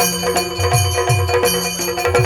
Thank you.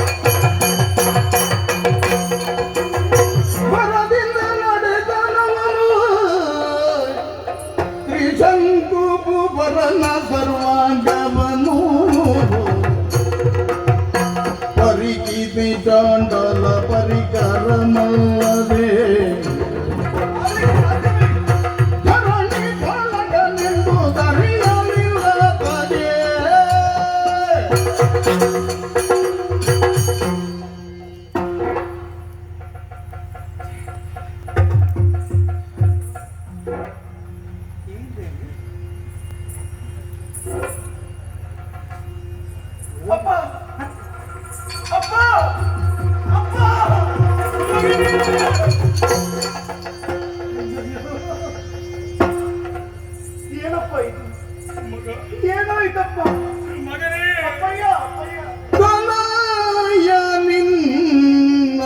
ಏನಾಯ್ತಪ್ಪ? ಮಗನೇ! ಅಪ್ಪಯ್ಯ ಕಲಾಯ ನಿನ್ನ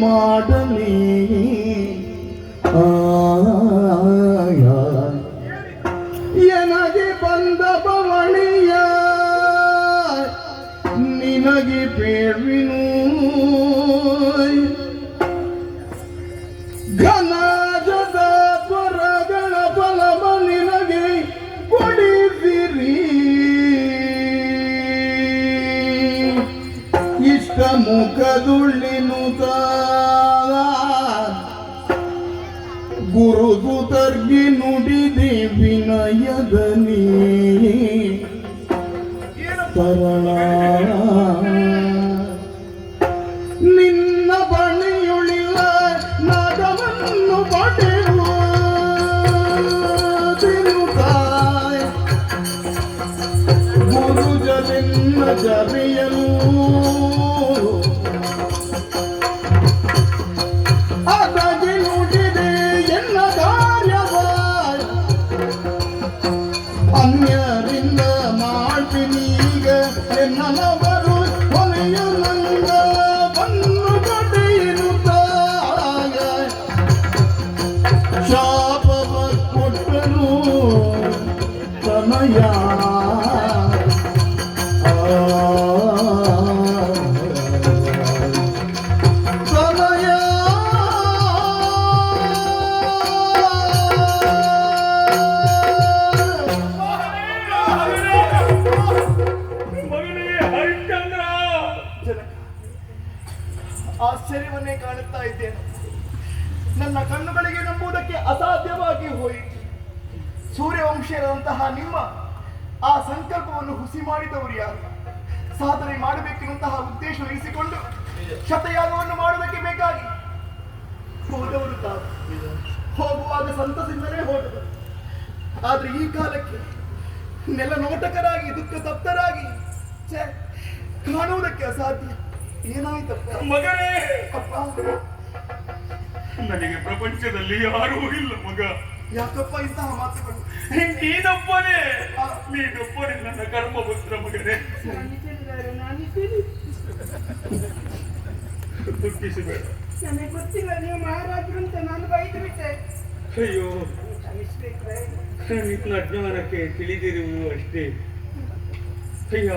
ಮಾಡಲಿ. ಆಯ. ಎನಗೆ ಬಂದ ಬವಳಿಯ ನಿನಗೆ ಪೇಳ್ವಿನು ಮುಖದುಳ್ಳಿನು ಗುರುದು ತರ್ಗಿ ನುಡಿದೆ ವಿನಯದನಿ ತರಳ ನಿನ್ನ ಬಣಿಯುಳಿಲ್ಲ ನಾಗವನ್ನು ಪಡೆಯುವ ತಿರುಗಾಯ್. ಗುರುಜನಿನ್ನ ಜರಿಯಲು ಅದಾಗಿ ಅನ್ಯರಿಂದ ಮಾಡ್ತೀನೀಗ ಎನ್ನಲವರು ಕೊನೆಯ ನಂಗ ಬಂದು ಪಡೆಯಿರುತ್ತಾಯ ಶಾಪವ ಕೊಟ್ಟರು ಸಮಯ ಸಮಯ ಆಶ್ಚರ್ಯವನ್ನೇ ಕಾಣುತ್ತಾ ಇದ್ದೇನೆ. ನನ್ನ ಕಣ್ಣುಗಳಿಗೆ ನಂಬುವುದಕ್ಕೆ ಅಸಾಧ್ಯವಾಗಿ ಹೋಯಿತು ಸೂರ್ಯವಂಶೀಯರಂತಹ ನಿಮ್ಮ ಆ ಸಂಕಲ್ಪವನ್ನು ಹುಸಿ ಮಾಡಿದವರು ಯಾರು? ಸಾಧನೆ ಮಾಡಬೇಕೆನ್ನುವಂತಹ ಉದ್ದೇಶ ವಹಿಸಿಕೊಂಡು ಶತಯಾಗವನ್ನು ಮಾಡುವುದಕ್ಕೆ ಬೇಕಾಗಿ ಹೋದವರು ತಾವು. ಹೋಗುವಾಗ ಸಂತಸದಿಂದಲೇ ಹೋದರು ಆದ್ರೆ ಈ ಕಾಲಕ್ಕೆ ನೆಲ ನೋಟಕರಾಗಿ ದುಃಖ ತಪ್ತರಾಗಿ ಕಾಣುವುದಕ್ಕೆ ಅಸಾಧ್ಯ. ಏನಾಯ್ತಪ್ಪ? ಮಗನೇ ಅಪ್ಪ ನನಗೆ ಪ್ರಪಂಚದಲ್ಲಿ ಯಾರೂ ಇಲ್ಲ ಮಗ. ಯಾಕಪ್ಪ ಇಂತಹ ಮಾತುಗಳು? ನೀನೊಬ್ಬನೇ! ನೀನೊಬ್ಬನೇ ನನ್ನ ಕರ್ಮಪುತ್ರ ಮಗನೇ ದುಃಖಿಸಬೇಡ. ನನಗೆ ಗೊತ್ತಿಲ್ಲ ನೀವು ಮಹಾರಾಜರು ಅಂತ ನಾನು ಬೈದು ಬಿಟ್ಟೆ ಅಯ್ಯೋ ನಿನ್ನ ಅಜ್ಞಾನಕ್ಕೆ ತಿಳಿದಿರುವುದು ಅಷ್ಟೇ. ಅಯ್ಯ.